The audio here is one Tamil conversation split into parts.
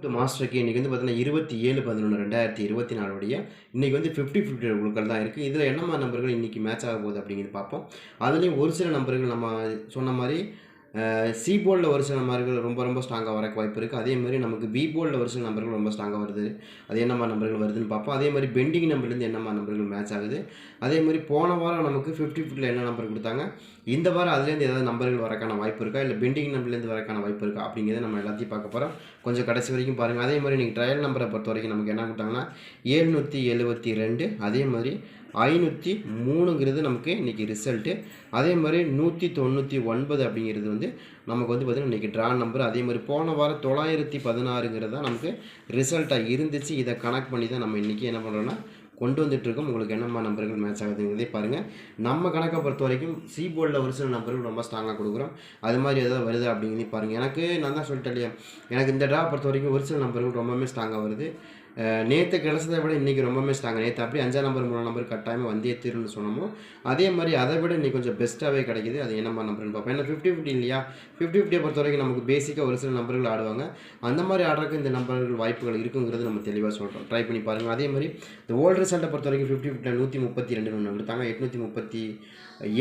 டு மாஸ்டருக்கு இன்றைக்கி வந்து பார்த்தீங்கன்னா இருபத்தி ஏழு பதினொன்று ரெண்டாயிரத்தி இருபத்தி நாலுடைய இன்றைக்கி வந்து ஃபிஃப்டி ஃபிஃப்டி குழுக்கள் தான் இருக்குது இதில் என்னமா நம்பர்கள் இன்றைக்கி மேட்ச் ஆக போகுது அப்படிங்கிறது பார்ப்போம். அதுலேயும் ஒரு சில நம்பர்கள் நம்ம சொன்ன மாதிரி சி போர்டில் ஒரு சில நம்பர்கள் ரொம்ப ரொம்ப ஸ்ட்ராங்காக வரக்கு வாய்ப்பு இருக்குது அதே மாதிரி நமக்கு பி போர்டில் ஒரு சில நம்பர்கள் ரொம்ப ஸ்ட்ராங்காக வருது. அது என்னம்மா நம்பர்கள் வருதுன்னு பார்ப்போம். அதே மாதிரி பெண்டிங் நம்பர்லேருந்து என்னம்மா நம்பர்கள் மேட்ச் ஆகுது. அதே மாதிரி போன வாரம் நமக்கு ஃபிஃப்டி ஃபிஃப்டியில் என்ன நம்பர் கொடுத்தாங்க? இந்த வாரம் அதுலேருந்து ஏதாவது நம்பர்கள் வரக்கான வாய்ப்பு இருக்கா? இல்லை பெண்டிங் நம்பர்லேருந்து வரக்கான வாய்ப்பு இருக்கா? அப்படிங்கிறத நம்ம எல்லாத்தையும் பார்க்க போகிறோம் கொஞ்சம் கடைசி வரைக்கும் பாருங்கள் அதே மாதிரி நீங்கள் ட்ரையல் நம்பரை பொறுத்த வரைக்கும் நமக்கு என்ன கொடுத்தாங்கன்னா ஏழ்நூற்றி எழுபத்தி ரெண்டு. அதே மாதிரி ஐநூற்றி மூணுங்கிறது நமக்கு இன்றைக்கி ரிசல்ட்டு அதே மாதிரி நூற்றி தொண்ணூற்றி ஒன்பது அப்படிங்கிறது வந்து நமக்கு வந்து பார்த்திங்கன்னா இன்றைக்கி ட்ரா நம்பர் அதே மாதிரி போன வாரம் தொள்ளாயிரத்தி பதினாறுங்கிறது தான் நமக்கு ரிசல்ட்டாக இருந்துச்சு. இதை கனெக்ட் பண்ணி தான் நம்ம இன்றைக்கி என்ன பண்ணுறோன்னா கொண்டு வந்துட்டுருக்கோம். உங்களுக்கு என்னம்மா நம்பர்கள் மேட்ச் ஆகுதுங்கிறதே பாருங்கள் நம்ம கணக்கை பொறுத்த வரைக்கும் சி போர்டில் ஒரு சில நம்பர்கள் ரொம்ப ஸ்ட்ராங்காக கொடுக்குறோம். அது மாதிரி எதாவது வருது அப்படிங்கிறதே பாருங்கள் எனக்கு நான் தான் சொல்லிட்டேன் இல்லையா? எனக்கு இந்த ட்ரா பொறுத்த வரைக்கும் ஒரு சில நம்பர்கள் ரொம்பவுமே ஸ்ட்ராங்காக வருது. நேற்று கிடச்சதை விட இன்றைக்கி ரொம்பவுமே ஸ்ட்ராங் நேற்று அப்படி அஞ்சாம் நம்பர் மூணு நம்பர் கட்டாயமாக வந்தே தீரும்னு சொன்னோமோ அதே மாதிரி அதை விட இன்றைக்கி கொஞ்சம் பெஸ்ட்டாகவே கிடைக்குது. அது என்னம்மா நம்பர்னு பார்ப்போம். ஏன்னா ஃபிஃப்டி ஃபிஃப்டி இல்லையா? ஃபிஃப்டி ஃபிஃப்டியை பொறுத்த வரைக்கும் நமக்கு பேசிக்காக ஒரு சில நம்பர்கள் ஆடுவாங்க. அந்த மாதிரி ஆடுறதுக்கு இந்த நம்பர்கள் வாய்ப்புகள் இருக்குங்கிறது நம்ம தெளிவாக சொல்கிறோம் ட்ரை பண்ணி பாருங்கள் அதே மாதிரி இந்த ஓல்டு ரிசல்ட்டை பொறுத்த வரைக்கும் ஃபிஃப்டி ஃபிஃப்டி நூற்றி முப்பத்தி ரெண்டு ஒன்று கொடுத்தாங்க. எட்நூற்றி முப்பத்தி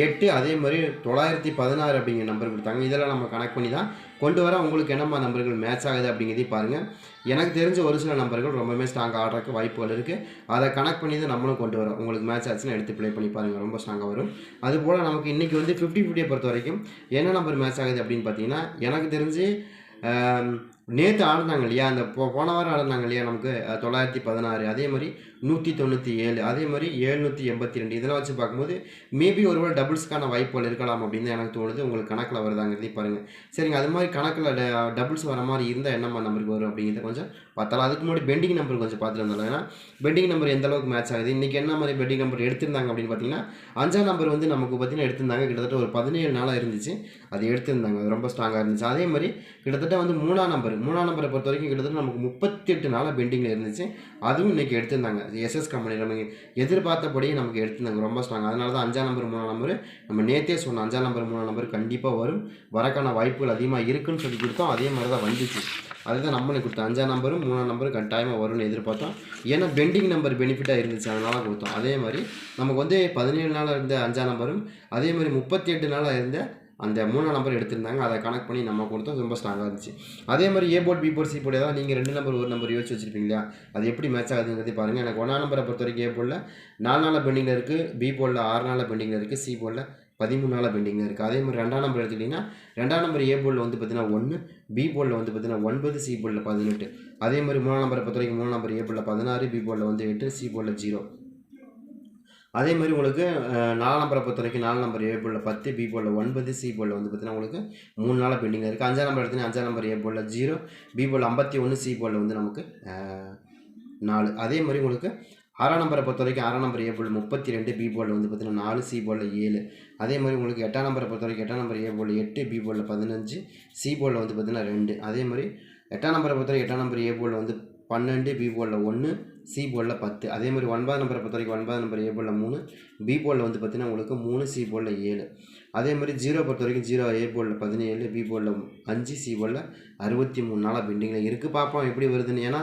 எட்டு அதே மாதிரி தொள்ளாயிரத்தி பதினாறு அப்படிங்கிற நம்பர் கொடுத்தாங்க. இதெல்லாம் நம்ம கனெக்ட் பண்ணி தான் கொண்டு வர உங்களுக்கு என்னம்மா நம்பர்கள் மேட்ச் ஆகுது அப்படிங்கிறதையும் பாருங்கள் எனக்கு தெரிஞ்ச ஒரு சில நம்பர்கள் ரொம்பவே ஸ்ட்ராங்காக ஆடுறதுக்கு வாய்ப்புகள் இருக்குது அதை கனெக்ட் பண்ணி தான் நம்மளும் கொண்டு வரோம். உங்களுக்கு மேட்ச் ஆச்சுன்னா எடுத்து ப்ளே பண்ணி பாருங்கள் ரொம்ப ஸ்ட்ராங்காக வரும். அதுபோல் நமக்கு இன்றைக்கி வந்து ஃபிஃப்டி ஃபிஃப்டியை பொறுத்த வரைக்கும் என்ன நம்பர் மேட்ச் ஆகுது அப்படின்னு பார்த்தீங்கன்னா எனக்கு தெரிஞ்சு நேற்று ஆடினாங்க இல்லையா? அந்த போ போன வாரம் ஆடினாங்க இல்லையா நமக்கு? தொள்ளாயிரத்தி பதினாறு அதே மாதிரி நூற்றி தொண்ணூற்றி ஏழு அதே மாதிரி எழுநூற்றி எண்பத்தி ரெண்டு. இதெல்லாம் வச்சு பார்க்கும்போது மேபி ஒருவேளை டபுள்ஸ்க்கான வாய்ப்புகள் இருக்கலாம் அப்படின்னு தான் எனக்கு தோணுது. உங்களுக்கு கணக்கில் வருதாங்கிறதையும் பாருங்கள் சரிங்க அது மாதிரி கணக்கில் டபுள்ஸ் வர மாதிரி இருந்தால் என்னம்மா நம்பருக்கு வரும் அப்படிங்கிறத கொஞ்சம் பார்த்தாலும் அதுக்கு முன்னாடி பெண்டிங் நம்பர் கொஞ்சம் பார்த்துட்டு இருந்தாலும் ஏன்னா பெண்டிங் நம்பர் எந்த அளவுக்கு மேட்ச் ஆகுது? இன்றைக்கி என்ன மாதிரி பெண்டிங் நம்பர் எடுத்திருந்தாங்க அப்படின்னு பார்த்தீங்கன்னா அஞ்சாம் நம்பர் வந்து நமக்கு பார்த்தீங்கன்னா எடுத்திருந்தாங்க. கிட்டத்தட்ட ஒரு பதினேழு நாளாக இருந்துச்சு. அது எடுத்திருந்தாங்க. அது ரொம்ப ஸ்ட்ராங்காக இருந்துச்சு. அதே மாதிரி கிட்டத்தட்ட வந்து மூணாம் நம்பர் மூணாம் நம்பரை பொறுத்த வரைக்கும் கிட்டத்தட்ட நமக்கு முப்பத்தி எட்டு நாளாக பெண்டிங்கில் இருந்துச்சு. அதுவும் இன்றைக்கி எடுத்திருந்தாங்க. எஸ்எஸ் கம்பெனி நம்ம எதிர்பார்த்தபடியே நமக்கு எடுத்திருந்தாங்க. ரொம்ப ஸ்ட்ராங் அதனால தான் அஞ்சாம் நம்பர் மூணாம் நம்பர் நம்ம நேற்றே சொன்னோம் அஞ்சாம் நம்பர் மூணாம் நம்பர் கண்டிப்பாக வரும். வரக்கான வாய்ப்புகள் அதிகமாக இருக்குன்னு சொல்லி கொடுத்தோம். அதே மாதிரி தான் வந்துச்சு. அதுதான் நம்மளுக்கு கொடுத்தோம் அஞ்சாம் நம்பரும் மூணாம் நம்பரும் கட்டாயமாக வரும்னு எதிர்பார்த்தோம். ஏன்னா பெண்டிங் நம்பர் பெனிஃபிட்டாக இருந்துச்சு. அதனால கொடுத்தோம். அதே மாதிரி நமக்கு வந்து பதினேழு நாளாக இருந்த அஞ்சாம் நம்பரும் அதே மாதிரி முப்பத்தி எட்டு நாளாக இருந்த அந்த மூணாம் நம்பர் எடுத்திருந்தாங்க. அதை கனெக்ட் பண்ணி நம்ம கொடுத்தோம் ரொம்ப ஸ்ட்ராங்காக இருந்துச்சு. அதே மாதிரி A board B board C board ஏதாவது நீங்கள் ரெண்டு நம்பர் ஒரு நம்பர் யோசிச்சு வச்சுருப்பீங்களா அது எப்படி மேட்ச் ஆகுதுங்கிறதை பாருங்கள் எனக்கு ஒன்றாம் நம்பரை பொறுத்த வரைக்கும் ஏ போர்டில் நாலு நாளில் பெண்டிங்கில் இருக்குது பி போர்டில் ஆறு நாளில் பெண்டிங்கில் இருக்குது சி போர்டில் பதிமூணு நாளாக பெண்டிங்கில் இருக்குது அதே மாதிரி ரெண்டாம் நம்பர் எடுத்துக்கிட்டிங்கன்னா ரெண்டாம் நம்பர் ஏ போர்டில் வந்து பார்த்தீங்கன்னா ஒன்று பி போர்டில் வந்து பார்த்தீங்கன்னா ஒன்பது சி போர்டில் பதினெட்டு. அதே மாதிரி மூணாம் நம்பரை பொறுத்த வரைக்கும் மூணாம் நம்பர் ஏ போர்டில் பதினாறு பி போர்டில் வந்து எட்டு சி போர்டில் ஜீரோ அதே மாதிரி உங்களுக்கு நாலு நம்பரை பொறுத்த வரைக்கும் நாலு நம்பர் ஏ போலில் பத்து பி போலில் ஒன்பது சி போலில் வந்து பார்த்தீங்கன்னா உங்களுக்கு மூணு நாளாக பெண்டிங்காக இருக்குது அஞ்சாம் நம்பர் எடுத்தீங்கன்னா அஞ்சாம் நம்பர் ஏ போலில் ஜீரோ பி போல் ஐம்பத்தி ஒன்று சி போலில் வந்து நமக்கு நாலு. அதே மாதிரி உங்களுக்கு ஆறாம் நம்பரை பொறுத்த வரைக்கும் ஆறாம் நம்பர் ஏ போல் முப்பத்தி ரெண்டு பி போலில் வந்து பார்த்தீங்கன்னா நாலு சி போலில் ஏழு. அதே மாதிரி உங்களுக்கு எட்டாம் நம்பரை பொறுத்த வரைக்கும் எட்டாம் நம்பர் ஏ போல் எட்டு பி போலில் பதினஞ்சு சி போலில் வந்து பார்த்தீங்கன்னா ரெண்டு. அதே மாதிரி எட்டாம் நம்பரை பொறுத்த வரைக்கும் எட்டாம் நம்பர் ஏ போலில் வந்து பன்னெண்டு பி போலில் ஒன்று சி போலில் பத்து. அதே மாதிரி ஒன்பது நம்பரை பொறுத்த வரைக்கும் ஒன்பது நம்பர் ஏ போலில் மூணு. பி போலில் வந்து பார்த்தீங்கன்னா உங்களுக்கு மூணு சி போலில் ஏழு. அதே மாதிரி ஜீரோ பொறுத்த வரைக்கும் ஜீரோ ஏ போலில் பதினேழு பி போலில் அஞ்சு சி போலில் அறுபத்தி மூணு நாளாக பெண்டிங்கில் இருக்குது பார்ப்போம் எப்படி வருதுன்னு. ஏன்னா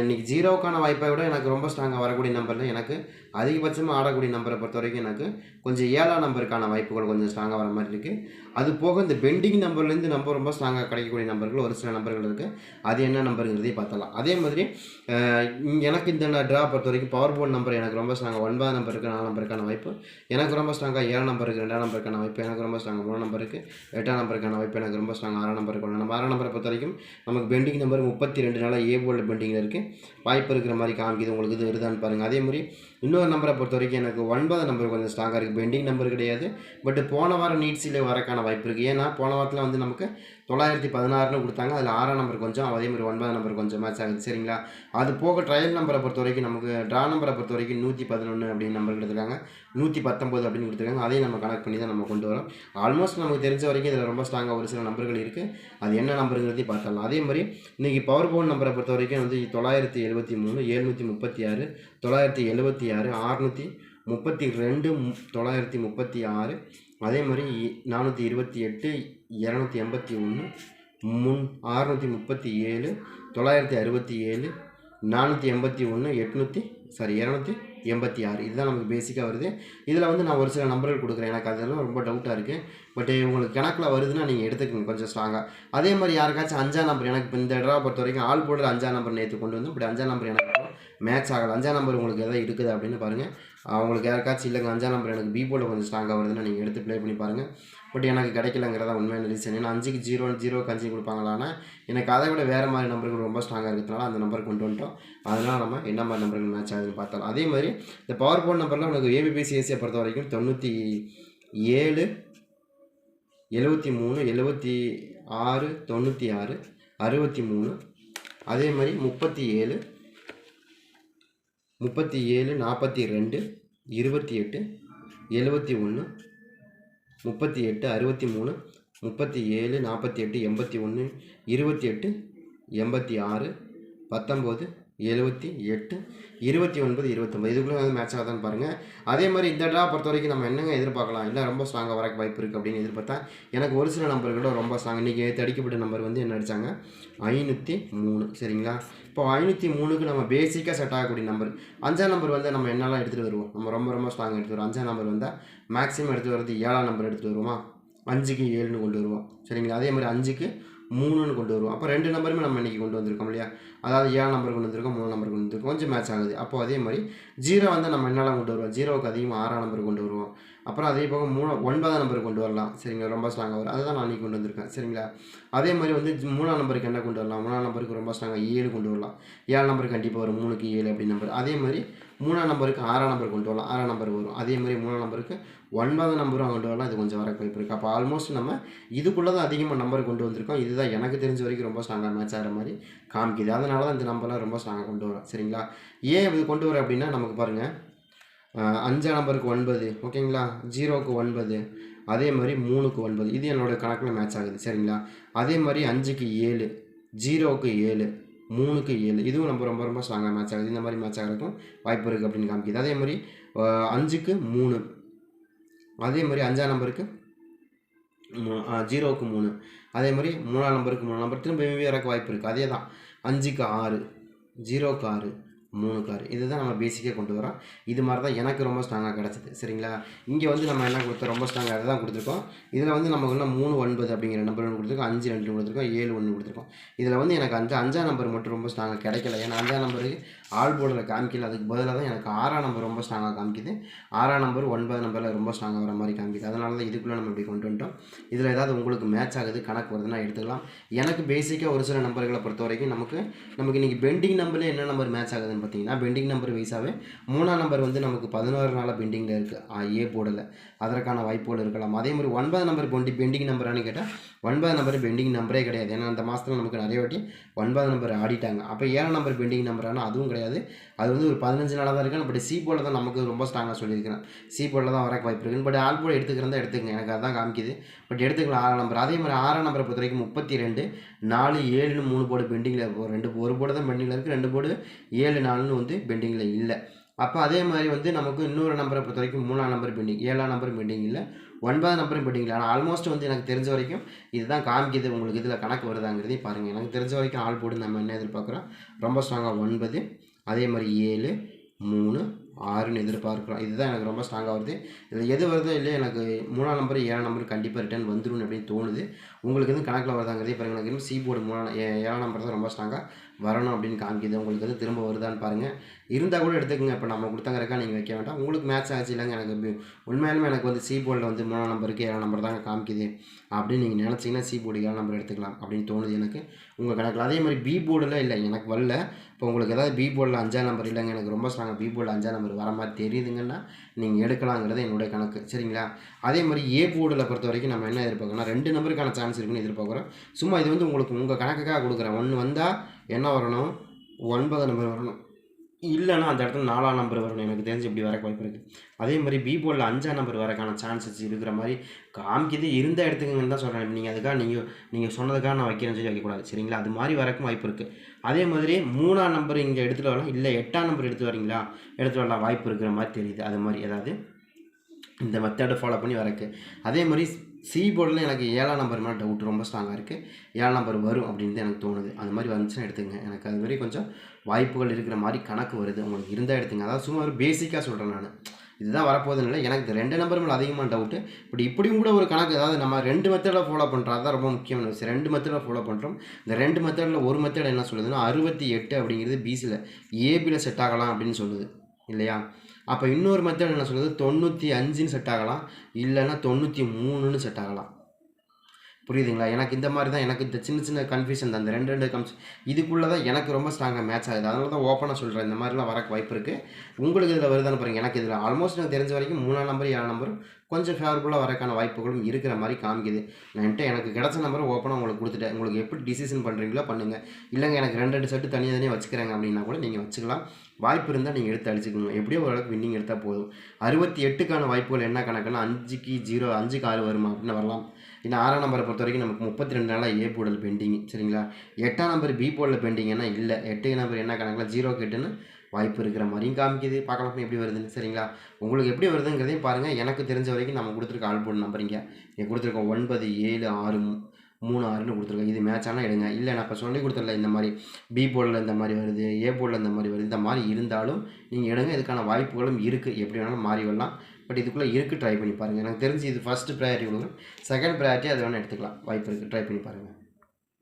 இன்றைக்கி ஜீரோவுக்கான ஜீரோக்கான வாய்ப்பை விட எனக்கு ரொம்ப ஸ்ட்ராங்காக வரக்கூடிய நம்பரில் எனக்கு அதிகபட்சமாக ஆடக்கூடிய நம்பரை பொறுத்த வரைக்கும் எனக்கு கொஞ்சம் ஏழாம் நம்பருக்கான வாய்ப்புகள் கொஞ்சம் ஸ்ட்ராங்காக வர மாதிரி இருக்குது அது போக இந்த பெண்டிங் நம்பர்லேருந்து நம்பர் ரொம்ப ஸ்ட்ராங்காக கிடைக்கக்கூடிய நம்பர்கள் ஒரு சில நம்பர்கள் இருக்குது அது என்ன நம்பருங்கிறதையும் பார்த்தலாம் அதே மாதிரி எனக்கு இந்த ட்ரா பொறுத்த வரைக்கும் பவர் போர்ட் நம்பர் எனக்கு ரொம்ப ஸ்ட்ராங்காக ஒன்பதாம் நம்பருக்கு நாலு நம்பருக்கான வாய்ப்பு. எனக்கு ரொம்ப ஸ்ட்ராங்காக ஏழாம் நம்பருக்கு ரெண்டாம் நம்பருக்கான வாய்ப்பு. எனக்கு ரொம்ப ஸ்ட்ராங்காக மூணு நம்பருக்கு எட்டாம் நம்பருக்கான வாய்ப்பு. எனக்கு ரொம்ப ஸ்ட்ராங் ஆறாம் நம்பருக்கு ஒன்று நம்ம ஆறாம் நம்பரை பொறுத்த வரைக்கும் நமக்கு பெண்டிங் நம்பர் முப்பத்தி ரெண்டு நாளாக ஏ போல்டு பெண்டிங்கில் இருக்குது வாய்ப்பு இருக்கிற மாதிரி காமிக்குது. உங்களுக்கு இது வருதான்னு பாருங்கள் அதே மாதிரி இன்னொரு நம்பரை பொறுத்த வரைக்கும் எனக்கு ஒன்பதாம் நம்பர் கொஞ்சம் ஸ்ட்ராங்காக இருக்குது பெண்டிங் நம்பர் கிடையாது. பட் போன வாரம் நீட்ஸில் வரக்கான வாய்ப்பு இருக்குது ஏன்னா போன வாரத்தில் வந்து நமக்கு தொள்ளாயிரத்தி பதினாறுன்னு கொடுத்தாங்க. அதில் ஆறாம் நம்பர் கொஞ்சம் அதே மாதிரி ஒன்பதாம் நம்பர் கொஞ்சம் மேட்ச் ஆகுது. சரிங்களா? அது போக ட்ரையல் நம்பரை பொறுத்த வரைக்கும் நமக்கு ட்ரா நம்பரை பொறுத்த வரைக்கும் நூற்றி பதினொன்று அப்படின்னு நம்பர் கொடுத்துருக்காங்க. நூற்றி பத்தொம்பது அப்படின்னு கொடுத்துருக்காங்க. அதையும் நம்ம கனெக்ட் பண்ணி தான் நம்ம கொண்டு வரோம். ஆல்மோஸ்ட் நமக்கு தெரிஞ்ச வரைக்கும் இதில் ரொம்ப ஸ்ட்ராங்காக ஒரு சில நம்பர்கள் இருக்குது அது என்ன நம்பருங்கிறதையும் பார்த்தலாம் அதே மாதிரி இன்றைக்கி பவர் போன் நம்பரை பொறுத்த வரைக்கும் வந்து தொள்ளாயிரத்தி எழுபத்தி மூணு எழுநூற்றி முப்பத்தி ஆறு தொள்ளாயிரத்தி எழுபத்தி ஆறு அறுநூற்றி முப்பத்தி ரெண்டு மு- தொள்ளாயிரத்தி முப்பத்தி ஆறு அதே மாதிரி நானூற்றி இருபத்தி எட்டு இரநூத்தி எண்பத்தி ஒன்று முன் அறுநூற்றி முப்பத்தி ஏழு தொள்ளாயிரத்தி அறுபத்தி ஏழு நானூற்றி எண்பத்தி ஒன்று எட்நூற்றி சாரி இரநூத்தி எண்பத்தி ஆறு. இதுதான் நமக்கு பேசிக்காக வருது. இதில் வந்து நான் ஒரு சில நம்பர்கள் கொடுக்குறேன். எனக்கு அதெல்லாம் ரொம்ப டவுட்டாக இருக்குது பட் உங்களுக்கு கணக்கில் வருதுன்னா நீங்கள் எடுத்துக்கோங்க கொஞ்சம் ஸ்ட்ராங்காக அதே மாதிரி யாருக்காச்சும் அஞ்சாம் நம்பர் எனக்கு இந்த தடவை பொறுத்த வரைக்கும் ஆள் போடுற அஞ்சாம் நம்பர் நேற்று கொண்டு வந்து இப்படி அஞ்சாம் நம்பர் எனக்கு மேட்ச் ஆகலை. அஞ்சாம் நம்பர் உங்களுக்கு எதாவது இருக்குது அப்படின்னு பாருங்கள் அவங்களுக்கு யாருக்காச்சும் இல்லைங்க அஞ்சாம் நம்பர் எனக்கு பி கொஞ்சம் ஸ்ட்ராங்காக வருதுன்னு நீங்கள் எடுத்து ப்ளே பண்ணி பாருங்கள் பட் எனக்கு கிடைக்கலங்கிறதா உண்மையான ரீசன் ஏன்னா அஞ்சுக்கு ஜீரோ ஜீரோ கஞ்சி கொடுப்பாங்களான்னா எனக்கு அதை விட வேறு மாதிரி நம்பர்கள் ரொம்ப ஸ்ட்ராங்காக இருக்கிறதுனால அந்த நம்பர் கொண்டு வந்துட்டோம். அதனால் நம்ம என்ன மாதிரி நம்பர்கள் மேட்ச் ஆகுதுன்னு பார்த்தாலும் அதே மாதிரி இந்த பவர் போர்ட் நம்பரில் உனக்கு ஏபிபிசிஎஸ்சியை பொறுத்த வரைக்கும் தொண்ணூற்றி ஏழு எழுபத்தி மூணு எழுபத்தி ஆறு தொண்ணூற்றி ஆறு அறுபத்தி மூணு அதே மாதிரி முப்பத்தி ஏழு முப்பத்தி ஏழு நாற்பத்தி ரெண்டு இருபத்தி எட்டு எழுபத்தி ஒன்று முப்பத்தி எட்டு அறுபத்தி மூணு முப்பத்தி ஏழு நாற்பத்தி எட்டு எண்பத்தி ஒன்று இருபத்தி எட்டு எண்பத்தி ஆறு பத்தொம்போது எழுபத்தி எட்டு இருபத்தி ஒன்பது இருபத்தொம்பது இதுக்குள்ளே வந்து மேட்ச் ஆகுதான்னு பாருங்கள் அதே மாதிரி இந்த ட்ரா பொறுத்த வரைக்கும் நம்ம என்னங்க எதிர்பார்க்கலாம்? இல்லை ரொம்ப ஸ்ட்ராங்காக வரக்கு வாய்ப்பு இருக்குது அப்படின்னு எதிர்பார்த்தா எனக்கு ஒரு சில நம்பர்களோட ரொம்ப ஸ்ட்ராங் இன்றைக்கி தடிக்கப்பட்ட நம்பர் வந்து என்ன அடித்தாங்க ஐநூற்றி மூணு. சரிங்களா? இப்போ ஐநூற்றி மூணுக்கு நம்ம பேசிக்காக செட் ஆகக்கூடிய நம்பர் அஞ்சாம் நம்பர் வந்து நம்ம என்னெல்லாம் எடுத்துகிட்டு வருவோம்? நம்ம ரொம்ப ரொம்ப ஸ்ட்ராங் எடுத்துகிட்டு வருவோம். அஞ்சாம் நம்பர் வந்தால் மேக்ஸிமம் எடுத்துகிட்டு வரது ஏழாம் நம்பர் எடுத்துகிட்டு வருவோமா? அஞ்சுக்கு ஏழுன்னு கொண்டு வருவோம். சரிங்களா? அதே மாதிரி அஞ்சுக்கு மூணுன்னு கொண்டு வருவோம். அப்போ ரெண்டு நம்பருமே நம்ம இன்றைக்கி கொண்டு வந்திருக்கோம் இல்லையா? அதாவது ஏழு நம்பர் கொண்டு வந்திருக்கோம் மூணு நம்பர் கொண்டு வந்திருக்கோம். கொஞ்சம் மேட்ச் ஆகுது. அப்போ அதே மாதிரி ஜீரோ வந்து நம்ம என்னெல்லாம் கொண்டு வருவோம்? ஜீரோவுக்கு அதிகமாக ஆறாம் நம்பர் கொண்டு வருவோம். அப்புறம் அதே போக மூணு ஒன்பதாம் நம்பர் கொண்டு வரலாம். சரிங்களா? ரொம்ப ஸ்ட்ராங்காக வரும். அதுதான் நான் அன்றைக்கி கொண்டு வந்திருக்கேன். சரிங்களா? அதே மாதிரி வந்து மூணாம் நம்பருக்கு என்ன கொண்டு வரலாம்? மூணாம் நம்பருக்கு ரொம்ப ஸ்ட்ராங்காக ஏழு கொண்டு வரலாம். ஏழு நம்பர் கண்டிப்பாக வரும். மூணுக்கு ஏழு அப்படி நம்பர் அதே மாதிரி மூணாம் நம்பருக்கு ஆறாம் நம்பர் கொண்டு வரலாம். ஆறாம் நம்பர் வரும். அதே மாதிரி மூணாம் நம்பருக்கு ஒன்பதாம் நம்பரும் கொண்டு வரலாம். இது கொஞ்சம் வர வாய்ப்பு இருக்குது அப்போ ஆல்மோஸ்ட் நம்ம இதுக்குள்ளே தான் அதிகமாக நம்பர் கொண்டு வந்திருக்கோம். இதுதான் எனக்கு தெரிஞ்ச வரைக்கும் ரொம்ப ஸ்ட்ராங்காக மேட்ச் ஆகிற மாதிரி காமிக்குது. அதனால தான் இந்த நம்பர்லாம் ரொம்ப ஸ்ட்ராங்காக கொண்டு வரோம். சரிங்களா? ஏன் இது கொண்டு வர அப்படின்னா நமக்கு பாருங்கள் அஞ்சாம் நம்பருக்கு ஒன்பது. ஓகேங்களா? ஜீரோவுக்கு ஒன்பது. அதே மாதிரி மூணுக்கு ஒன்பது. இது என்னோடய கணக்கில் மேட்ச் ஆகுது. சரிங்களா? அதே மாதிரி அஞ்சுக்கு ஏழு. ஜீரோவுக்கு ஏழு. மூணுக்கு ஏழு. இதுவும் நம்ம ரொம்ப ரொம்ப ஸ்ட்ராங்காக மேட்ச் ஆகுது. இந்த மாதிரி மேட்ச் ஆகிறதுக்கும் வாய்ப்பு இருக்குது அப்படின்னு காமிக்குது. அதே மாதிரி அஞ்சுக்கு மூணு. அதே மாதிரி அஞ்சாம் நம்பருக்கு ஜீரோவுக்கு மூணு. அதே மாதிரி மூணாம் நம்பருக்கு மூணு நம்பர் திரும்ப வரக்கு வாய்ப்பு இருக்குது அதே தான் அஞ்சுக்கு ஆறு. ஜீரோவுக்கு ஆறு. மூணு கார் இதுதான் நம்ம பேசிக்காக கொண்டு வரோம். இது மாதிரி தான் எனக்கு ரொம்ப ஸ்ட்ராங்காக கிடச்சிது. சரிங்களா? இங்கே வந்து நம்ம என்ன கொடுத்தோம்? ரொம்ப ஸ்ட்ராங்காக அதை தான் கொடுத்துருக்கோம். இதில் வந்து நமக்கு இன்னும் மூணு ஒன்பது அப்படிங்கிற நம்பர் ஒன்று கொடுத்துருக்கோம். அஞ்சு ரெண்டு கொடுத்துருக்கோம். ஏழு ஒன்று கொடுத்துருக்கோம். இதில் வந்து எனக்கு அஞ்சு அஞ்சாம் நம்பர் மட்டும் ரொம்ப ஸ்ட்ராங்காக கிடைக்கல. ஏன்னா அஞ்சாம் நம்பருக்கு ஆல் போர்டில் காமிக்கல. அதுக்கு பதிலாக தான் எனக்கு ஆறாம் நம்பர் ரொம்ப ஸ்ட்ராங்காக காமிக்குது. ஆறாம் நம்பர் ஒன்பது நம்பரில் ரொம்ப ஸ்ட்ராங்காக வர மாதிரி காமிக்குது. அதனால தான் இதுக்குள்ளே நம்ம இப்படி கொண்டு வந்துட்டோம். இதில் ஏதாவது உங்களுக்கு மேட்ச் ஆகுது கணக்கு வருதுன்னா எடுத்துக்கலாம். எனக்கு பேசிக்காக ஒரு சில நம்பர்களை பொறுத்த வரைக்கும் நமக்கு நமக்கு இன்றைக்கி பெண்டிங் நம்பர்லேயே என்ன நம்பர் மேட்ச் ஆகுதுன்னு பார்த்தீங்கன்னா பெண்டிங் நம்பர் வைஸாகவே மூணாம் நம்பர் வந்து நமக்கு பதினோரு நாளாக பெண்டிங்கில் இருக்குது ஏ போர்டில் அதற்கான வாய்ப்புகள் இருக்கலாம். அதே மாதிரி ஒன்பது நம்பர் பெண்டி பெண்டிங் நம்பரானு கேட்டால் ஒன்பது நம்பர் பெண்டிங் நம்பரே கிடையாது. ஏன்னா அந்த மாதத்தில் நமக்கு நிறைய வாட்டி ஒன்பது நம்பர் ஆடிட்டாங்க. அப்போ ஏழாம் நம்பர் பெண்டிங் நம்பரானா அதுவும் கிடையாது. அது வந்து ஒரு பதினஞ்சு நாளாக தான் இருக்குது பட் சி போர்டில் தான் நமக்கு ரொம்ப ஸ்ட்ராங்காக சொல்லியிருக்கிறேன். சி போர்டில் தான் வரக்கு வாய்ப்பு இருக்குது பட் ஆல் போர்டு எடுத்துக்கிறதா எடுத்துக்கங்க. எனக்கு அதான் காமிக்குது. பட் எடுத்துக்கலாம். ஆறாம் நம்பர் அதே மாதிரி ஆறாம் நம்பரை பொறுத்த வரைக்கும் முப்பத்தி ரெண்டு நாலு ஏழுன்னு மூணு போர்டு பெண்டிங்கில் இருக்கும் ரெண்டு ஒரு போர்டு தான் பெண்டிங்கில் இருக்குது ரெண்டு போர்டு ஏழு நாலுன்னு வந்து பெண்டிங்கில் இல்லை. அப்போ அதே மாதிரி வந்து நமக்கு இன்னொரு நம்பரை பொறுத்த வரைக்கும் மூணாம் நம்பர் பெண்டிங் ஏழாம் நம்பர் பெண்டிங் இல்லை ஒன்பதாம் நம்பரும் பெண்டிங் இல்லை. ஆனால் ஆல்மோஸ்ட் வந்து எனக்கு தெரிஞ்ச வரைக்கும் இதுதான் காமிக்குது உங்களுக்கு இதில் கணக்கு வருதாங்கிறதையும் பாருங்கள் எனக்கு தெரிஞ்ச வரைக்கும் ஆள் போட்டு நம்ம என்ன எதிர்பார்க்குறோம்? ரொம்ப ஸ்ட்ராங்காக ஒன்பது அதே மாதிரி ஏழு மூணு ஆறுன்னு எதிர்பார்க்குறோம். இதுதான் எனக்கு ரொம்ப ஸ்ட்ராங்காக வருது. இதில் எது வருதோ இல்லையோ எனக்கு மூணாம் நம்பர் ஏழாம் நம்பர் கண்டிப்பாக ரிட்டர்ன் வந்துடும் அப்படின்னு தோணுது. உங்களுக்கு வந்து கணக்கில் வருதாங்கிறது பாருங்கள் எனக்கு வந்து சி போர்டு மூணாம் ஏழாம் நம்பர் தான் ரொம்ப ஸ்ட்ராங்காக வரணும் அப்படின்னு காமிக்குது. உங்களுக்கு வந்து திரும்ப வருதான்னு பாருங்கள் இருந்தால் கூட எடுத்துக்கோங்க. இப்போ நம்ம கொடுத்தாங்கிறக்கா நீங்கள் வைக்க வேண்டாம். உங்களுக்கு மேட்ச் ஆச்சு இல்லைங்க. எனக்கு உண்மையாலுமே எனக்கு வந்து சி போர்டில் வந்து மூணாம் நம்பருக்கு ஏழாம் நம்பர் தாங்க காமிக்குது. அப்படின்னு நீங்கள் நினச்சிங்கன்னா சி போர்டு நம்பர் எடுத்துக்கலாம் அப்படின்னு தோணுது எனக்கு. உங்கள் கணக்கில் அதே மாதிரி பி போர்டில் இல்லை எனக்கு வரல. இப்போ உங்களுக்கு ஏதாவது பி போர்டில் அஞ்சாம் நம்பர் இல்லைங்க எனக்கு ரொம்ப ஸ்ட்ராங்காக பி போர்டில் அஞ்சாம் நம்பர் வர மாதிரி தெரியுதுங்கன்னா நீங்கள் எடுக்கலாங்கிறது என்னுடைய கணக்கு. சரிங்களா? அதே மாதிரி ஏ போர்டில் பொறுத்த வரைக்கும் நம்ம என்ன எதிர்பார்க்கணும் ரெண்டு நம்பருக்கான சான்ஸ் இருக்குன்னு எதிர்பார்க்குறோம். சும்மா இது வந்து உங்களுக்கு உங்கள் கணக்குக்காக கொடுக்குறேன். ஒன்று வந்தால் என்ன வரணும்? ஒன்பது நம்பர் வரணும். இல்லைன்னா அந்த இடத்துல நாலாம் நம்பர் வரணும். எனக்கு தெரிஞ்சு இப்படி வரக்கு வாய்ப்பு இருக்குது அதே மாதிரி பி போர்டில் அஞ்சாம் நம்பர் வரக்கான சான்சஸ் இருக்கிற மாதிரி காமிக்குது இருந்த இடத்துக்குங்கன்னு தான் சொல்கிறேன் நீங்கள் அதுக்காக நீங்கள் நீங்கள் சொன்னதுக்காக நான் வைக்கிறேன்னு சொல்லி வைக்கக்கூடாது. சரிங்களா? அது மாதிரி வரக்கும் வாய்ப்பு இருக்குது அதே மாதிரி மூணாம் நம்பர் இங்கே எடுத்துகிட்டு வரலாம். இல்லை எட்டாம் நம்பர் எடுத்து வரீங்களா? எடுத்து வரலாம். வாய்ப்பு இருக்கிற மாதிரி தெரியுது. அது மாதிரி ஏதாவது இந்த மெத்தடை ஃபாலோ பண்ணி வரக்கு. அதே மாதிரி சி போர்டில் எனக்கு ஏழாம் நம்பர் மேலே டவுட் ரொம்ப ஸ்ட்ராங்காக இருக்குது ஏழாம் நம்பர் வரும் அப்படின்னு தான் எனக்கு தோணுது. அந்த மாதிரி வந்துச்சுன்னா எடுத்துங்க எனக்கு அது மாதிரி கொஞ்சம் வாய்ப்புகள் இருக்கிற மாதிரி கணக்கு வருது. உங்களுக்கு இருந்தால் எடுத்துங்க. அதாவது சும்மா ஒரு பேசிக்காக சொல்கிறேன் நான். இதுதான் வரப்போகுதுன்னு இல்லை. எனக்கு இந்த ரெண்டு நம்பர் மேலே அதிகமாக டவுட்டு பட் இப்படியும் கூட ஒரு கணக்கு அதாவது நம்ம ரெண்டு மெத்தடில் ஃபாலோ பண்ணுறது தான் ரொம்ப முக்கியமான விஷயம். ரெண்டு மெத்தடில் ஃபாலோ பண்ணுறோம் இந்த ரெண்டு மெத்தடில் ஒரு மெத்தட் என்ன சொல்லுதுன்னா அறுபத்தி எட்டு அப்படிங்கிறது பிசியில் ஏபியில் செட் ஆகலாம் அப்படின்னு சொல்லுது. இல்லையா? அப்போ இன்னொரு மெத்தட் என்ன சொல்லுது? தொண்ணூற்றி அஞ்சுன்னு செட் ஆகலாம். இல்லைன்னா தொண்ணூற்றி மூணுன்னு செட் ஆகலாம். புரியுதுங்களா? எனக்கு இந்த மாதிரி தான் எனக்கு இந்த சின்ன சின்ன கன்ஃபியூஷன் தான். இந்த ரெண்டு ரெண்டு கம்ஸ் இதுக்குள்ளே தான் எனக்கு ரொம்ப ஸ்ட்ராங்காக மேட்ச் ஆகுது. அதனால தான் ஓப்பனாக சொல்கிறேன் இந்த மாதிரிலாம் வரக்கு வாய்ப்பு இருக்குது உங்களுக்கு இதில் வருதான்னு பாருங்கள் எனக்கு இதில் ஆல்மோஸ்ட் எனக்கு தெரிஞ்ச வரைக்கும் மூணாம் நம்பர் ஏழாம் நம்பரும் கொஞ்சம் ஃபேவரபுளாக வரக்கான வாய்ப்புகளும் இருக்கிற மாதிரி காமிக்குது. நான் எனக்கு கிடச்ச நம்பரை ஓப்பனாக உங்களுக்கு கொடுத்துட்டேன். உங்களுக்கு எப்படி டிசிஷன் பண்ணுறீங்களோ பண்ணுங்கள் இல்லைங்க எனக்கு ரெண்டு ரெண்டு செட்டு தனியாக தனியாக வச்சுக்கிறேங்க அப்படின்னா கூட நீங்கள் வச்சுக்கலாம். வாய்ப்பு இருந்தால் நீங்கள் எடுத்து அடிச்சுக்கோங்க எப்படியோ ஓரளவுக்கு வின்னிங் எடுத்தால் போதும். அறுபத்தி எட்டுக்கான வாய்ப்புகள் என்ன கணக்குன்னா அஞ்சுக்கு ஜீரோ அஞ்சுக்கு ஆறு வருமா? அப்படின்னு வரலாம். இன்னும் ஆறாம் நம்பரை பொறுத்த வரைக்கும் நமக்கு முப்பத்தி ரெண்டு நாளாக ஏ போடல் பெண்டிங் சரிங்களா? எட்டாம் நம்பர் பி போடல் பெண்டிங்கன்னா இல்லை. எட்டு நம்பர் என்ன கணக்கில்? ஜீரோ கெட்டுன்னு வாய்ப்பு இருக்கிற மாதிரியும் காமிக்குது. பார்க்கலாம் எப்படி வருதுன்னு சரிங்களா? உங்களுக்கு எப்படி வருதுங்கிறதையும் பாருங்கள் எனக்கு தெரிஞ்ச வரைக்கும் நம்ம கொடுத்துருக்க ஆல் போர்டு நம்பரிங்க நீங்கள் கொடுத்துருக்கோம் ஒன்பது ஏழு ஆறு மூணு ஆறுன்னு கொடுத்துருக்கோம். இது மேட்ச் ஆனால் எடுங்க. இல்லை நான் இப்போ சொல்லி கொடுத்துடல. இந்த மாதிரி பி போர்டில் இந்த மாதிரி வருது ஏ போர்டில் இந்த மாதிரி வருது. இந்த மாதிரி இருந்தாலும் நீங்கள் எடுங்க. இதுக்கான வாய்ப்புகளும் இருக்குது எப்படி வேணாலும் மாறி வரலாம். பட் இதுக்குள்ளே இருக்குது ட்ரை பண்ணி பாருங்கள் எனக்கு தெரிஞ்சு இது ஃபஸ்ட்டு ப்ரையாரிட்டி கொடுங்க. செகண்ட் ப்ரையாரிட்டி அதை வேணால் எடுத்துக்கலாம். வாய்ப்பு இருக்குது ட்ரை பண்ணி பாருங்கள்